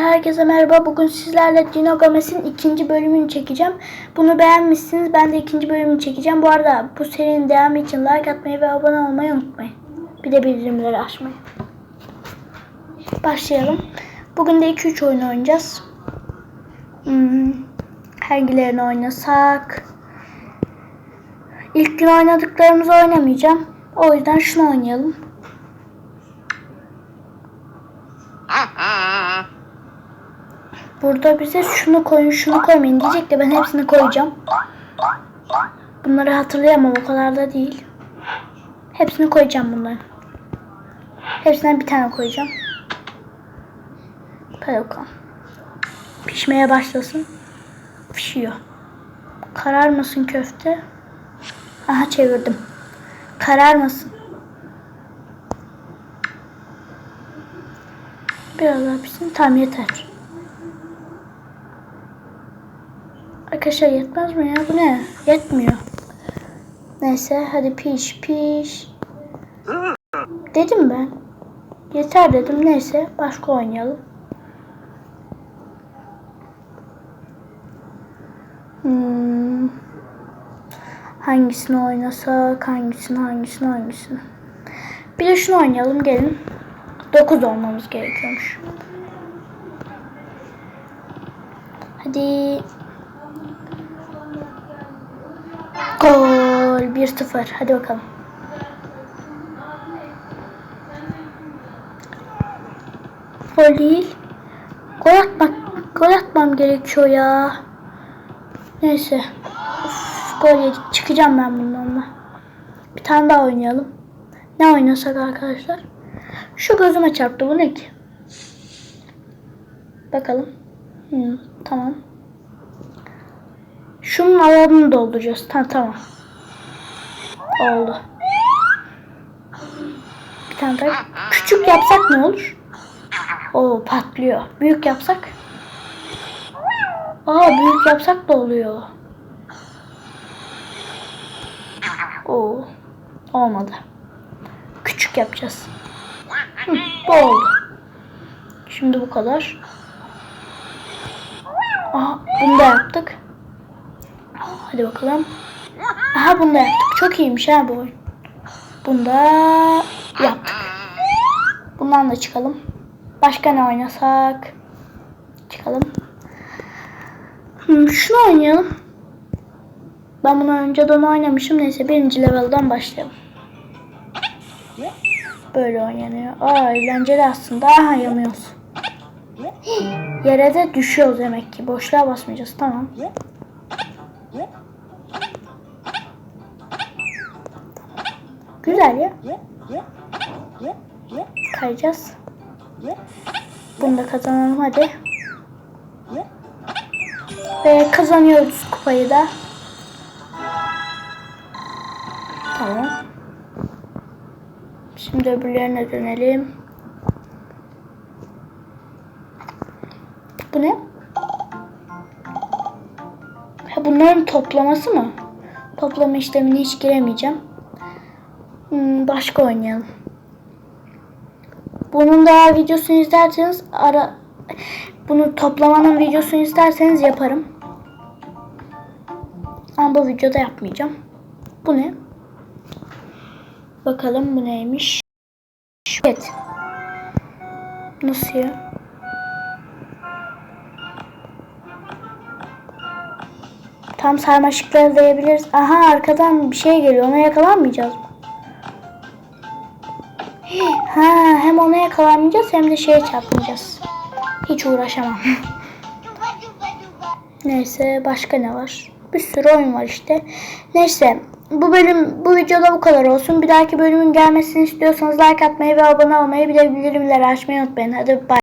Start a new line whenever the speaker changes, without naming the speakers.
Herkese merhaba. Bugün sizlerle Dino Gomez'in ikinci bölümünü çekeceğim. Bunu beğenmişsiniz. Ben de ikinci bölümünü çekeceğim. Bu arada bu serinin devamı için like atmayı ve abone olmayı unutmayın. Bir de bildirimleri açmayı. Başlayalım. Bugün de 2-3 oyun oynayacağız. Hmm, hangilerini oynasak? İlk gün oynadıklarımızı oynamayacağım. O yüzden şunu oynayalım. Burada bize şunu koyun şunu koymayın diyecek de ben hepsini koyacağım. Bunları hatırlayamam o kadar da değil. Hepsini koyacağım bunları. Hepsinden bir tane koyacağım. Bakalım. Pişmeye başlasın. Pişiyor. Kararmasın köfte. Aha çevirdim. Kararmasın. Biraz daha pişsin. Tamam yeter. Arkadaşlar yetmez mi ya? Bu ne? Yetmiyor. Neyse hadi piş piş. Dedim ben. Yeter dedim. Neyse başka oynayalım. Hmm. Hangisini oynasak? Hangisini, hangisini, hangisini? Bir de şunu oynayalım gelin. 9 olmamız gerekiyormuş. Hadi. Gol 1-0. Hadi bakalım. Gol değil. Gol atmak, gol atmam gerekiyor ya. Neyse. Uf, gol yedik. Çıkacağım ben bundan da. Bir tane daha oynayalım. Ne oynasak arkadaşlar? Şu gözüme çarptı. Bu ne ki? Bakalım. Hmm, tamam. Şunun alanını dolduracağız. Tamam tamam. Oldu. Bir tane daha. Küçük yapsak ne olur? Oo patlıyor. Büyük yapsak? Aa büyük yapsak da oluyor. Oo olmadı. Küçük yapacağız. Hı, bu oldu. Şimdi bu kadar. Aha bunu da yaptık. Hadi bakalım. Aha bunu da yaptık. Çok iyiymiş ha bu oyun. Bunu da yaptık. Bundan da çıkalım. Başka ne oynasak? Çıkalım. Hmm, şunu oynayalım. Ben bunu önceden oynamışım. Neyse birinci level'dan başlayalım. Böyle oynanıyor. Aa eğlenceli aslında. Aha yanıyoruz. Yere de düşüyoruz demek ki. Boşluğa basmayacağız. Tamam. Güzel ya. Kayacağız. Bunu da kazanalım hadi. Ve kazanıyoruz kupayı da. Tamam. Şimdi öbürlerine dönelim. Bu ne? Ha bunların toplaması mı? Toplama işlemine hiç giremeyeceğim. Hmm, başka oynayalım. Bunun da videosunu izlerseniz ara bunu toplamanın videosunu isterseniz yaparım. Ama bu videoda yapmayacağım. Bu ne? Bakalım bu neymiş? Evet. Nasıl ya? Tam sarmaşıkları diyebiliriz. Aha arkadan bir şey geliyor. Ona yakalanmayacağız mı? Ha, hem ona yakalanmayacağız hem de şeye çarpmayacağız. Hiç uğraşamam. Neyse başka ne var? Bir sürü oyun var işte. Neyse bu bölüm bu videoda bu kadar olsun. Bir dahaki bölümün gelmesini istiyorsanız like atmayı ve abone olmayı bir de bildirimleri açmayı unutmayın. Hadi bay.